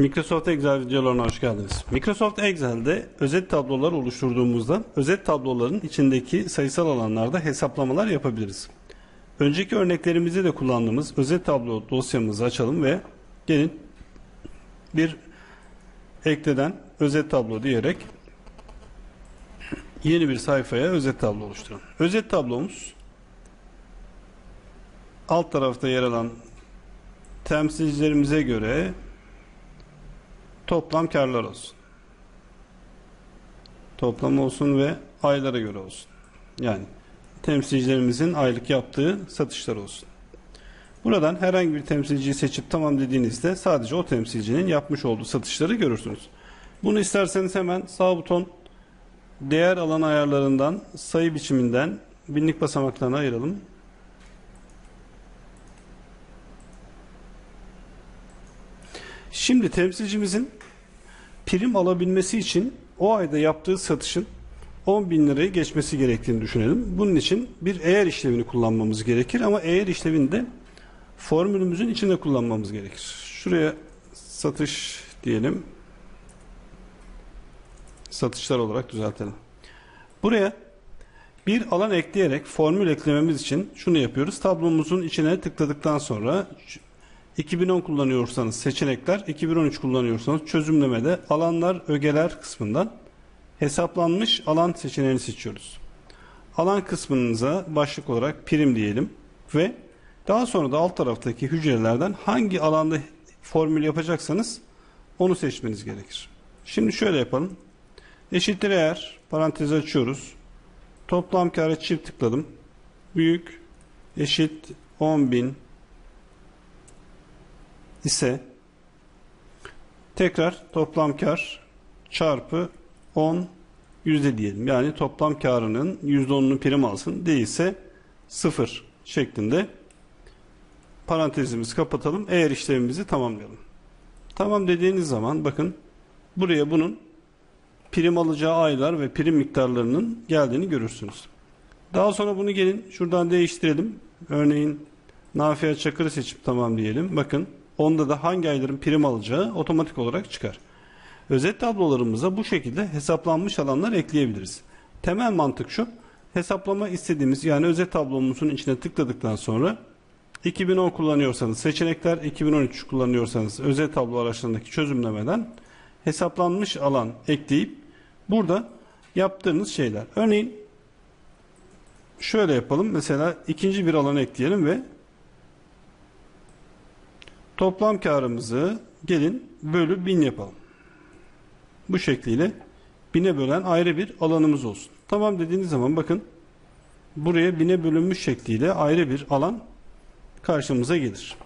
Microsoft Excel videolarına hoş geldiniz. Microsoft Excel'de özet tablolar oluşturduğumuzda özet tabloların içindeki sayısal alanlarda hesaplamalar yapabiliriz. Önceki örneklerimizde de kullandığımız özet tablo dosyamızı açalım ve gelin bir ekleden özet tablo diyerek yeni bir sayfaya özet tablo oluşturalım. Özet tablomuz alt tarafta yer alan temsilcilerimize göre toplam karlar olsun. Toplam olsun ve aylara göre olsun. Yani temsilcilerimizin aylık yaptığı satışlar olsun. Buradan herhangi bir temsilciyi seçip tamam dediğinizde sadece o temsilcinin yapmış olduğu satışları görürsünüz. Bunu isterseniz hemen sağ buton değer alan ayarlarından sayı biçiminden binlik basamaklarına ayıralım. Şimdi temsilcimizin prim alabilmesi için o ayda yaptığı satışın 10 bin lirayı geçmesi gerektiğini düşünelim. Bunun için bir eğer işlevini kullanmamız gerekir ama eğer işlevini de formülümüzün içinde kullanmamız gerekir. Şuraya satış diyelim. Satışlar olarak düzeltelim. Buraya bir alan ekleyerek formül eklememiz için şunu yapıyoruz. Tablomuzun içine tıkladıktan sonra 2010 kullanıyorsanız seçenekler, 2013 kullanıyorsanız çözümlemede alanlar, ögeler kısmından hesaplanmış alan seçeneğini seçiyoruz. Alan kısmınıza başlık olarak prim diyelim ve daha sonra da alt taraftaki hücrelerden hangi alanda formül yapacaksanız onu seçmeniz gerekir. Şimdi şöyle yapalım. Eşittir eğer parantezi açıyoruz. Toplam kâra çift tıkladım. Büyük eşit 10.000 ise tekrar toplam kar çarpı 10 yüzde diyelim. Yani toplam karının yüzde onunu prim alsın. Değilse sıfır şeklinde parantezimizi kapatalım. Eğer işlemimizi tamamlayalım. Tamam dediğiniz zaman bakın buraya bunun prim alacağı aylar ve prim miktarlarının geldiğini görürsünüz. Daha sonra bunu gelin şuradan değiştirelim. Örneğin Nafia Çakır'ı seçip tamam diyelim. Bakın onda da hangi ayların prim alacağı otomatik olarak çıkar. Özet tablolarımıza bu şekilde hesaplanmış alanlar ekleyebiliriz. Temel mantık şu. Hesaplama istediğimiz yani özet tablomuzun içine tıkladıktan sonra 2010 kullanıyorsanız seçenekler, 2013 kullanıyorsanız özet tablo araçlarındaki çözümlemeden hesaplanmış alan ekleyip burada yaptığınız şeyler. Örneğin şöyle yapalım. Mesela ikinci bir alan ekleyelim ve toplam karımızı gelin bölü 1000 yapalım. Bu şekliyle 1000'e bölen ayrı bir alanımız olsun. Tamam dediğiniz zaman bakın buraya 1000'e bölünmüş şekliyle ayrı bir alan karşımıza gelir.